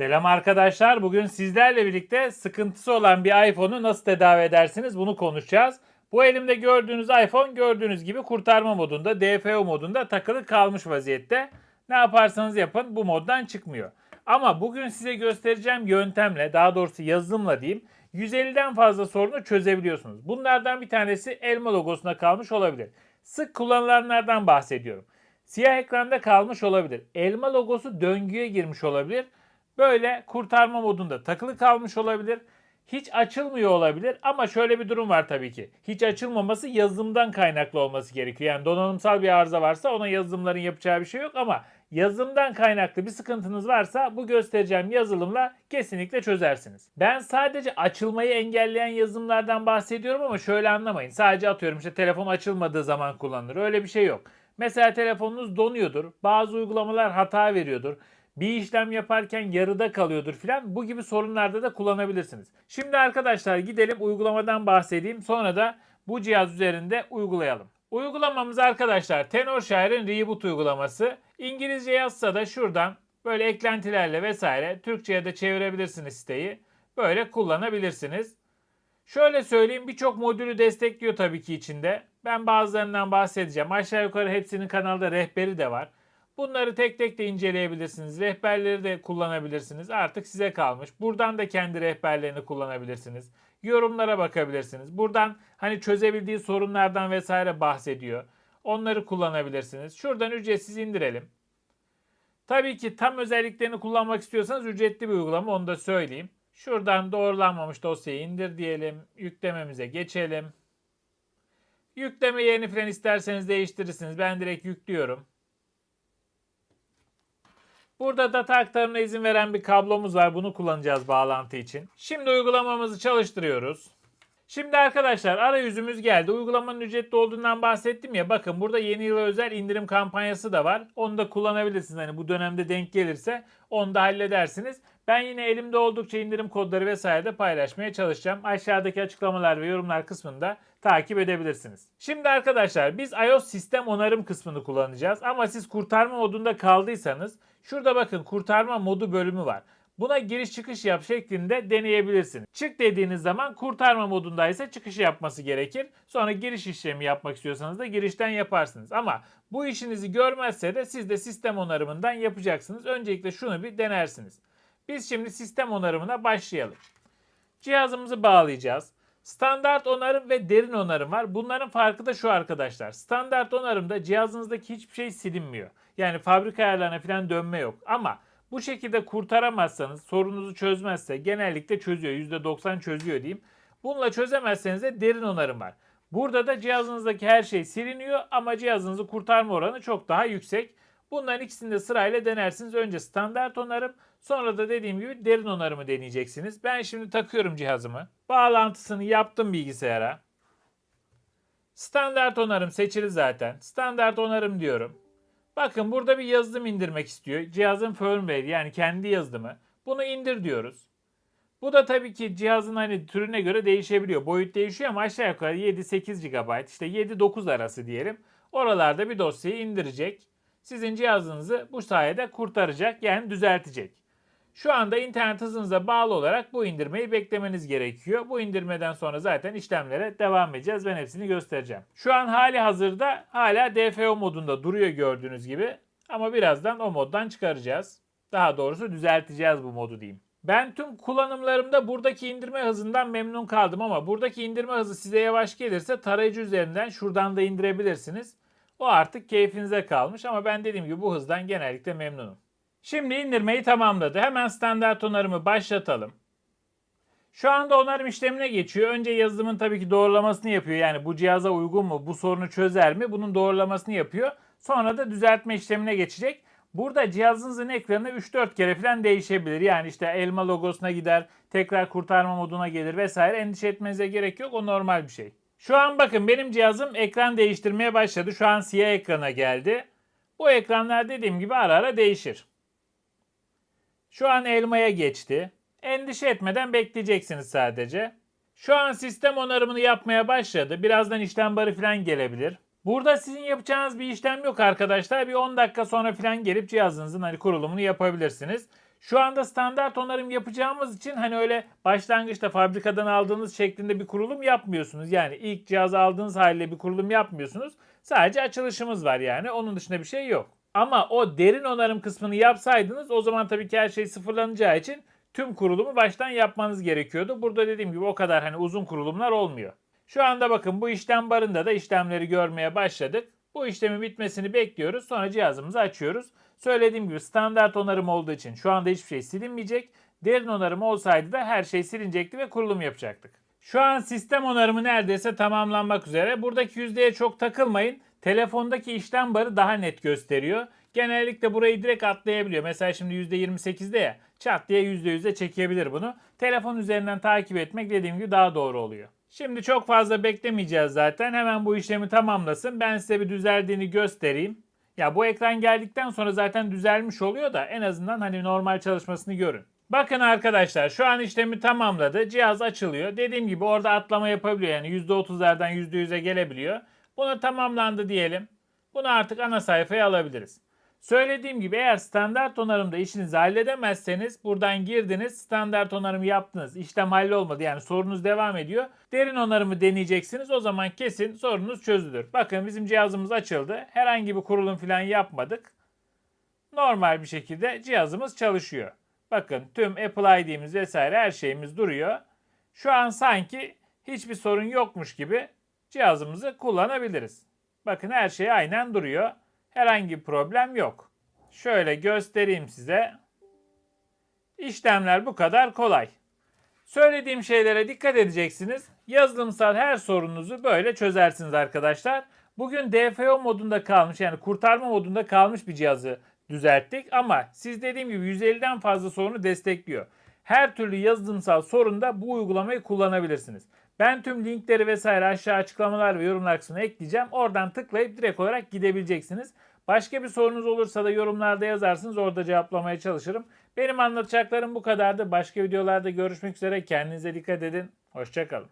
Selam arkadaşlar. Bugün sizlerle birlikte sıkıntısı olan bir iPhone'u nasıl tedavi edersiniz bunu konuşacağız. Bu elimde gördüğünüz iPhone gördüğünüz gibi kurtarma modunda, DFO modunda takılı kalmış vaziyette. Ne yaparsanız yapın bu moddan çıkmıyor. Ama bugün size göstereceğim yöntemle, daha doğrusu yazılımla diyeyim, 150'den fazla sorunu çözebiliyorsunuz. Bunlardan bir tanesi elma logosuna kalmış olabilir. Sık kullanılanlardan bahsediyorum. Siyah ekranda kalmış olabilir. Elma logosu döngüye girmiş olabilir. Böyle kurtarma modunda takılı kalmış olabilir. Hiç açılmıyor olabilir ama şöyle bir durum var tabii ki. Hiç açılmaması yazılımdan kaynaklı olması gerekiyor. Yani donanımsal bir arıza varsa ona yazılımların yapacağı bir şey yok ama yazılımdan kaynaklı bir sıkıntınız varsa bu göstereceğim yazılımla kesinlikle çözersiniz. Ben sadece açılmayı engelleyen yazılımlardan bahsediyorum ama şöyle anlamayın. Sadece atıyorum işte telefon açılmadığı zaman kullanılır. Öyle bir şey yok. Mesela telefonunuz donuyordur. Bazı uygulamalar hata veriyordur bir işlem yaparken yarıda kalıyordur filan. Bu gibi sorunlarda da kullanabilirsiniz. Şimdi arkadaşlar gidelim uygulamadan bahsedeyim. Sonra da bu cihaz üzerinde uygulayalım. Uygulamamız arkadaşlar Tenorshire'ın Reboot uygulaması. İngilizce yazsa da şuradan böyle eklentilerle vesaire Türkçe'ye de çevirebilirsiniz siteyi. Böyle kullanabilirsiniz. Şöyle söyleyeyim birçok modülü destekliyor tabii ki içinde. Ben bazılarından bahsedeceğim. Aşağı yukarı hepsinin kanalda rehberi de var. Bunları tek tek de inceleyebilirsiniz. Rehberleri de kullanabilirsiniz. Artık size kalmış. Buradan da kendi rehberlerini kullanabilirsiniz. Yorumlara bakabilirsiniz. Buradan hani çözebildiği sorunlardan vesaire bahsediyor. Onları kullanabilirsiniz. Şuradan ücretsiz indirelim. Tabii ki tam özelliklerini kullanmak istiyorsanız ücretli bir uygulama onu da söyleyeyim. Şuradan doğrulanmamış dosyayı indir diyelim. Yüklememize geçelim. Yükleme yerini falan isterseniz değiştirirsiniz. Ben direkt yüklüyorum. Burada data aktarımına izin veren bir kablomuz var. Bunu kullanacağız bağlantı için. Şimdi uygulamamızı çalıştırıyoruz. Şimdi arkadaşlar arayüzümüz geldi. Uygulamanın ücretli olduğundan bahsettim ya. Bakın burada yeni yıla özel indirim kampanyası da var. Onu da kullanabilirsiniz. Hani bu dönemde denk gelirse onu da halledersiniz. Ben yine elimde oldukça indirim kodları vesaire de paylaşmaya çalışacağım. Aşağıdaki açıklamalar ve yorumlar kısmında takip edebilirsiniz. Şimdi arkadaşlar biz iOS sistem onarım kısmını kullanacağız. Ama siz kurtarma modunda kaldıysanız şurada bakın kurtarma modu bölümü var. Buna giriş çıkış yap şeklinde deneyebilirsiniz. Çık dediğiniz zaman kurtarma modundaysa çıkışı yapması gerekir. Sonra giriş işlemi yapmak istiyorsanız da girişten yaparsınız. Ama bu işinizi görmezse de siz de sistem onarımından yapacaksınız. Öncelikle şunu bir denersiniz. Biz şimdi sistem onarımına başlayalım. Cihazımızı bağlayacağız. Standart onarım ve derin onarım var. Bunların farkı da şu arkadaşlar. Standart onarımda cihazınızdaki hiçbir şey silinmiyor. Yani fabrika ayarlarına falan dönme yok. Ama bu şekilde kurtaramazsanız, sorunuzu çözmezse genellikle çözüyor. %90 çözüyor diyeyim. Bununla çözemezseniz de derin onarım var. Burada da cihazınızdaki her şey siliniyor ama cihazınızı kurtarma oranı çok daha yüksek. Bunların ikisini de sırayla denersiniz. Önce standart onarım, sonra da dediğim gibi derin onarımı deneyeceksiniz. Ben şimdi takıyorum cihazımı. Bağlantısını yaptım bilgisayara. Standart onarım seçili zaten. Standart onarım diyorum. Bakın burada bir yazılım indirmek istiyor. Cihazın firmware yani kendi yazılımı. Bunu indir diyoruz. Bu da tabii ki cihazın hani türüne göre değişebiliyor. Boyut değişiyor ama aşağı yukarı 7-8 GB işte 7-9 arası diyelim. Oralarda bir dosyayı indirecek. Sizin cihazınızı bu sayede kurtaracak yani düzeltecek. Şu anda internet hızınıza bağlı olarak bu indirmeyi beklemeniz gerekiyor. Bu indirmeden sonra zaten işlemlere devam edeceğiz. Ben hepsini göstereceğim. Şu an hali hazırda hala DFO modunda duruyor gördüğünüz gibi. Ama birazdan o moddan çıkaracağız. Daha doğrusu düzelteceğiz bu modu diyeyim. Ben tüm kullanımlarımda buradaki indirme hızından memnun kaldım ama buradaki indirme hızı size yavaş gelirse tarayıcı üzerinden şuradan da indirebilirsiniz. O artık keyfinize kalmış ama ben dediğim gibi bu hızdan genellikle memnunum. Şimdi indirmeyi tamamladı. Hemen standart onarımı başlatalım. Şu anda onarım işlemine geçiyor. Önce yazılımın tabii ki doğrulamasını yapıyor. Yani bu cihaza uygun mu, bu sorunu çözer mi? Bunun doğrulamasını yapıyor. Sonra da düzeltme işlemine geçecek. Burada cihazınızın ekranı 3-4 kere falan değişebilir. Yani işte elma logosuna gider, tekrar kurtarma moduna gelir vesaire. Endişe etmenize gerek yok. O normal bir şey. Şu an bakın benim cihazım ekran değiştirmeye başladı. Şu an siyah ekrana geldi. Bu ekranlar dediğim gibi ara ara değişir. Şu an elmaya geçti. Endişe etmeden bekleyeceksiniz sadece. Şu an sistem onarımını yapmaya başladı. Birazdan işlem barı falan gelebilir. Burada sizin yapacağınız bir işlem yok arkadaşlar. Bir 10 dakika sonra falan gelip cihazınızın hani kurulumunu yapabilirsiniz. Şu anda standart onarım yapacağımız için hani öyle başlangıçta fabrikadan aldığınız şeklinde bir kurulum yapmıyorsunuz. Yani ilk cihazı aldığınız haliyle bir kurulum yapmıyorsunuz. Sadece açılışımız var yani. Onun dışında bir şey yok. Ama o derin onarım kısmını yapsaydınız o zaman tabii ki her şey sıfırlanacağı için tüm kurulumu baştan yapmanız gerekiyordu. Burada dediğim gibi o kadar hani uzun kurulumlar olmuyor. Şu anda bakın bu işlem barında da işlemleri görmeye başladık. Bu işlemin bitmesini bekliyoruz. Sonra cihazımızı açıyoruz. Söylediğim gibi standart onarım olduğu için şu anda hiçbir şey silinmeyecek. Derin onarım olsaydı da her şey silinecekti ve kurulum yapacaktık. Şu an sistem onarımı neredeyse tamamlanmak üzere. Buradaki yüzdeye çok takılmayın. Telefondaki işlem barı daha net gösteriyor. Genellikle burayı direkt atlayabiliyor. Mesela şimdi %28'de ya çat diye %100'e çekebilir bunu. Telefon üzerinden takip etmek dediğim gibi daha doğru oluyor. Şimdi çok fazla beklemeyeceğiz zaten. Hemen bu işlemi tamamlasın. Ben size bir düzeldiğini göstereyim. Ya bu ekran geldikten sonra zaten düzelmiş oluyor da en azından hani normal çalışmasını görün. Bakın arkadaşlar şu an işlemi tamamladı. Cihaz açılıyor. Dediğim gibi orada atlama yapabiliyor. Yani %30'lardan %100'e gelebiliyor. Bunu tamamlandı diyelim. Bunu artık ana sayfaya alabiliriz. Söylediğim gibi eğer standart onarımda işinizi halledemezseniz buradan girdiniz standart onarımı yaptınız. İşlem hallolmadı yani sorunuz devam ediyor. Derin onarımı deneyeceksiniz o zaman kesin sorunuz çözülür. Bakın bizim cihazımız açıldı. Herhangi bir kurulum falan yapmadık. Normal bir şekilde cihazımız çalışıyor. Bakın tüm Apple ID'miz vesaire her şeyimiz duruyor. Şu an sanki hiçbir sorun yokmuş gibi cihazımızı kullanabiliriz. Bakın her şey aynen duruyor. Herhangi bir problem yok. Şöyle göstereyim size. İşlemler bu kadar kolay. Söylediğim şeylere dikkat edeceksiniz. Yazılımsal her sorununuzu böyle çözersiniz arkadaşlar. Bugün DFO modunda kalmış yani kurtarma modunda kalmış bir cihazı düzelttik ama siz dediğim gibi 150'den fazla sorunu destekliyor. Her türlü yazılımsal sorunda bu uygulamayı kullanabilirsiniz. Ben tüm linkleri vesaire aşağı açıklamalar ve yorumlar kısmına ekleyeceğim. Oradan tıklayıp direkt olarak gidebileceksiniz. Başka bir sorunuz olursa da yorumlarda yazarsınız. Orada cevaplamaya çalışırım. Benim anlatacaklarım bu kadardı. Başka videolarda görüşmek üzere. Kendinize dikkat edin. Hoşçakalın.